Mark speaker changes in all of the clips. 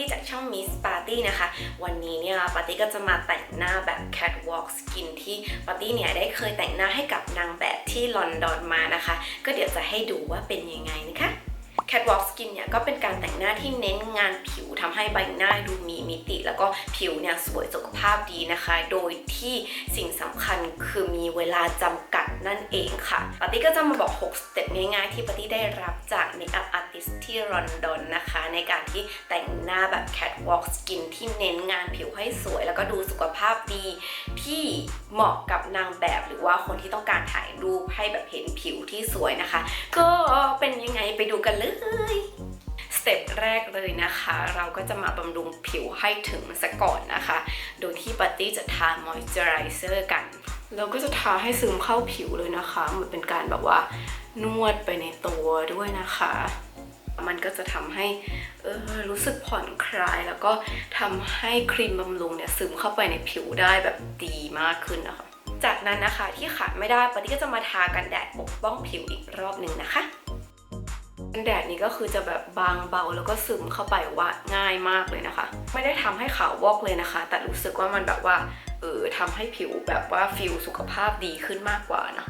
Speaker 1: ตี้จากช่อง Miss Party นะคะ วันนี้เนี่ยปาร์ตี้ก็จะมาแต่งหน้าแบบ Catwalk Skin ที่ปาร์ตี้เนี่ยได้เคยแต่งหน้าให้กับนางแบบที่ลอนดอนมานะคะ ก็เดี๋ยวจะให้ดูว่าเป็นยังไงนะคะ Catwalk Skin เนี่ยก็เป็นการแต่งหน้าที่เน้นงานผิวทำให้ใบหน้าดูมีมิติ แล้วก็ผิวเนี่ยสวยสุขภาพดีนะคะ โดยที่สิ่งสำคัญคือมีเวลาจำกัด นั่นเองค่ะปาร์ตี้ก็จะมาบอก 6 สเต็ปง่ายๆ ที่ปาร์ตี้ได้รับจากเมคอัพอาร์ติสที่ลอนดอนนะคะ ในการที่แต่งหน้าแบบ Catwalk Skin ที่เน้นงานผิวให้สวย แล้วก็ดูสุขภาพดีที่เหมาะกับนางแบบหรือว่าคนที่ต้องการถ่ายรูปให้แบบเห็นผิวที่สวยนะคะ ก็เป็นยังไงไปดูกันเลยสเต็ปแรกเลยนะคะ เราก็จะมาบำรุงผิวให้ถึงซะก่อนนะคะ โดยที่ปาร์ตี้จะทามอยเจอไรเซอร์กัน เราก็จะทาให้ซึมเข้าผิวเลยนะคะ เหมือนเป็นการแบบว่านวดไปในตัวด้วยนะคะ มันก็จะทำให้เออรู้สึกผ่อนคลาย แล้วก็ทำให้ครีมบำรุงเนี่ยซึมเข้าไปในผิวได้แบบดีมากขึ้นนะคะ จากนั้นนะคะที่ขาดไม่ได้ปาร์ตี้ก็จะมาทากันแดดปกป้องผิวอีกรอบหนึ่งนะคะกันแดดนี้ก็คือจะแบบบางเบาแล้วก็ซึมเข้าไปว่าง่ายมากเลยนะคะ ไม่ได้ทำให้ขาววอกเลยนะคะ แต่รู้สึกว่ามันแบบว่า เออทำให้ผิวแบบว่าฟิลสุขภาพดีขึ้นมากกว่านะ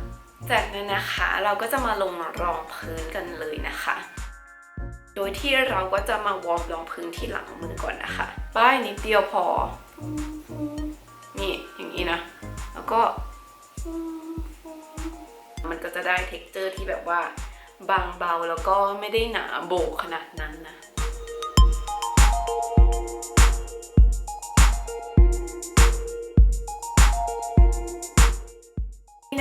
Speaker 1: จากนั้นนะคะเราก็จะมาลงรองพื้นกันเลยนะคะ โดยที่เราก็จะมาวอร์มรองพื้นที่หลังมือก่อนนะคะป้ายนิดเดียวพอ นี่อย่างนี้นะ แล้วก็ มันก็จะได้เท็กเจอร์ที่แบบว่าบางเบาแล้วก็ไม่ได้หนาโบกขนาดนั้นนะ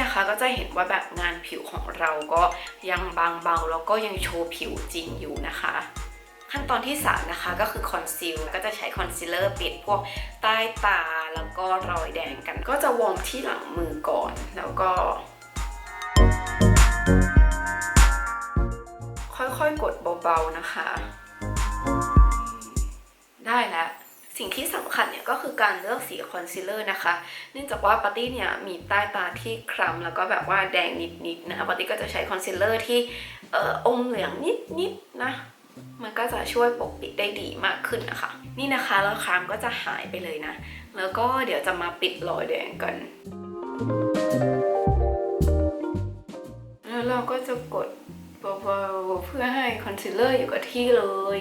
Speaker 1: นะคะ ก็จะเห็นว่าแบบงานผิวของเราก็ยังบางเบาแล้วก็ยังโชว์ผิวจริงอยู่นะคะ ขั้นตอนที่ 3 นะคะก็คือคอนซีลก็จะใช้คอนซีลเลอร์ปิดพวกใต้ตาแล้วก็รอยแดงกัน ก็จะวอร์มที่หลังมือก่อนแล้วก็ค่อยๆ กดเบาๆ นะคะ ได้แล้ว สิ่งที่สำคัญเนี่ยก็คือการเลือกสีคอนซีลเลอร์นะคะ เนื่องจากว่าปาร์ตี้เนี่ยมีใต้ตาที่คล้ำแล้วก็แบบว่าแดงนิดๆนะคะปาร์ตี้ก็จะใช้คอนซีลเลอร์ที่เอ่ออมเหลืองนิดๆนะมันก็จะช่วยปกปิดได้ดีมากขึ้นนะคะ นี่นะคะแล้วคล้ำก็จะหายไปเลยนะ แล้วก็เดี๋ยวจะมาปิดรอยแดงกัน แล้วเราก็จะกดเบาๆเพื่อให้คอนซีลเลอร์อยู่กับที่เลย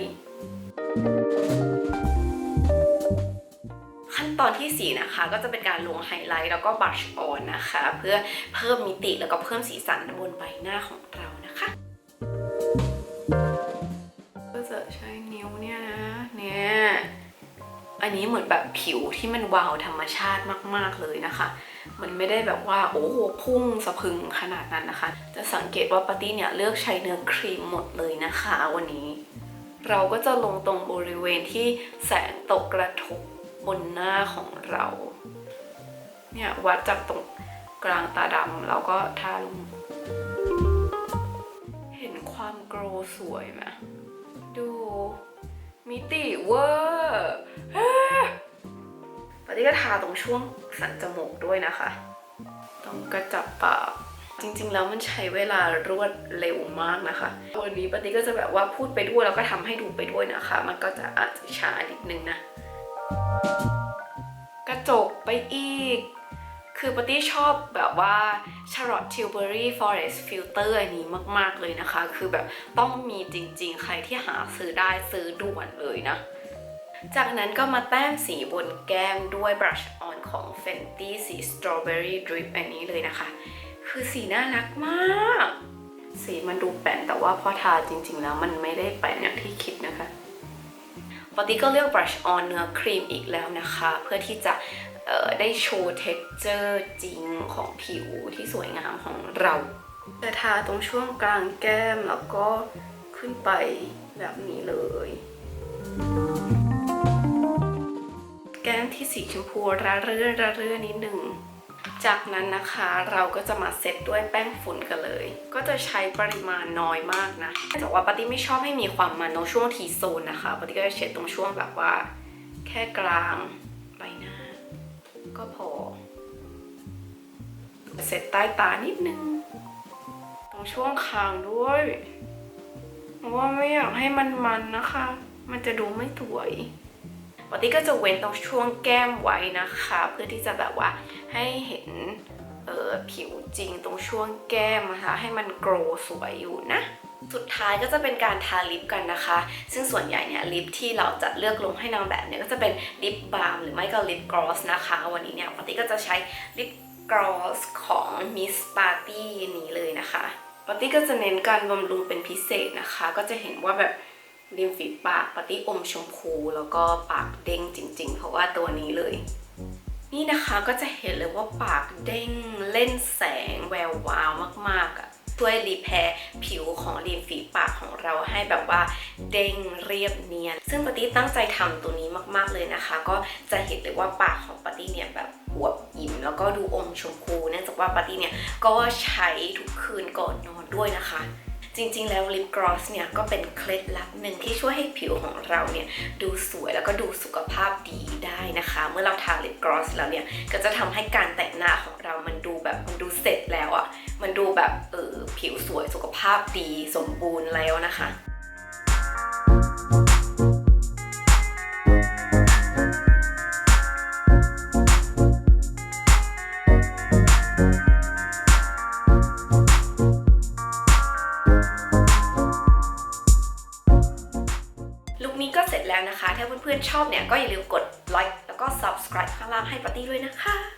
Speaker 1: ขั้นตอนทีสี่ 4 นะคะ ก็จะเป็นการลงไฮไลท์แล้วก็บัชออนนะคะ เพื่อเพิ่มมิติแล้วก็เพิ่มสีสันบนใบหน้าของเรานะคะ ก็จะใช้นิ้วเนี่ยนะเนี่ยอันนี้เหมือนแบบผิวที่มันวาวธรรมชาติมากๆเลยนะคะ มันไม่ได้แบบว่าโอ้โหพุ่งสะพึงขนาดนั้นนะคะ จะสังเกตว่าปาร์ตี้เนี่ยเลือกใช้เนื้อครีมหมดเลยนะคะ วันนี้ เราก็จะลงตรงบริเวณที่แสงตกกระทบ บนหน้าของเรา เนี่ยวัดจากตรงกลางตาดำเราก็ทาลง เห็นความโกรสวยไหมดูมิติเวอร์ปาร์ตี้ก็ทาตรงช่วงสันจมูกด้วยนะคะ ตรงกระจับปากจริงๆแล้วมันใช้เวลารวดเร็วมากนะคะ วันนี้ปาร์ตี้ก็จะแบบว่าพูดไปด้วยแล้วก็ทำให้ดูไปด้วยนะคะ มันก็จะอาจจะช้านิดนึงนะ กระจกไปอีก คือปาร์ตี้ชอบแบบว่า Charlotte Tilbury Forest Filter อันนี้มาก ๆ เลยนะคะ คือแบบต้องมีจริง ๆ ใครที่หาซื้อได้ซื้อด่วนเลยนะ จากนั้นก็มาแต้มสีบนแก้มด้วย Brush On ของ Fenty สี Strawberry Drip อันนี้เลยนะคะ คือสีน่ารักมาก สีมันดูแป่นแต่ว่าพอทาจริง ๆ แล้วมันไม่ได้แป่นอย่างที่คิดนะคะ ปกติก็เลือก brush on เนื้อครีมอีกแล้วนะคะ เพื่อที่จะได้โชว์ texture จริงของผิวที่สวยงามของเราจะทาตรงช่วงกลางแก้มแล้วก็ขึ้นไปแบบนี้เลย แก้มที่สีชมพูระเรื่อระเรื่อนิดหนึ่ง จากนั้นนะคะเราก็จะมาเซตด้วยแป้งฝุ่นกันเลย ก็จะใช้ปริมาณน้อยมากนะแต่ว่าปาร์ตี้ไม่ชอบให้มีความมันในช่วงทีโซนนะคะปาร์ตี้ก็จะเช็ดตรงช่วงแบบว่า แค่กลางใบหน้า ก็พอเซตใต้ตานิดนึง ตรงช่วงคางด้วยเพราะว่าไม่อยากให้มันมันนะคะ มันจะดูไม่สวย ปกติก็จะเว้นตรงช่วงแก้มไว้นะคะ เพื่อที่จะแบบว่าให้เห็นออผิวจริงตรงช่วงแก้มนะคะให้มันโกรสวยอยู่นะสุดท้ายก็จะเป็นการทาลิปกันนะคะ ซึ่งส่วนใหญ่เนี่ยลิปที่เราจะเลือกลงให้นางแบบเนี่ยก็จะเป็นลิปบาล์มหรือไม่ก็ลิปกลอสนะคะ วันนี้เนี่ยปกติก็จะใช้ลิปกลอสของ Miss Party นี้เลยนะคะปกติก็จะเน้นการบำรุงเป็นพิเศษนะคะ ก็จะเห็นว่าแบบ ริมฝีปากปกติอมชมพู แล้วก็ปากเด้งจริง ๆ เพราะว่าตัวนี้เลย นี่นะคะก็จะเห็นเลยว่าปากเด้งเล่นแสงแวววาวมากๆอะ่ะช่วยรีแพร์ผิวของริมฝีปากของเราให้แบบว่าเด้งเรียบเนียน ซึ่งปาร์ตี้ตั้งใจทำตัวนี้มากๆเลยนะคะ ก็จะเห็นเลยว่าปากของปาร์ตี้เนี่ยแบบอวบอิ่มแล้วก็ดูอมชมพูเนื่องจากว่าปาร์ตี้เนี่ยก็ใช้ทุกคืนก่อนนอนด้วยนะคะ จริงๆ แล้วลิปกลอสเนี่ยก็เป็นเคล็ดลับหนึ่งที่ช่วยให้ผิวของเราเนี่ยดูสวยแล้วก็ดูสุขภาพดีได้นะคะ เมื่อเราทาลิปกลอสแล้วเนี่ยก็จะทำให้การแต่งหน้าของเรามันดูแบบมันดูเสร็จแล้วอะ่ะมันดูแบบเออผิวสวยสุขภาพดีสมบูรณ์แล้วนะคะ อบเนี่ยก็อย่าลืมกดไลค์แล้วก็ subscribe ข้างล่างให้ปาร์ตี้ด้วยนะคะ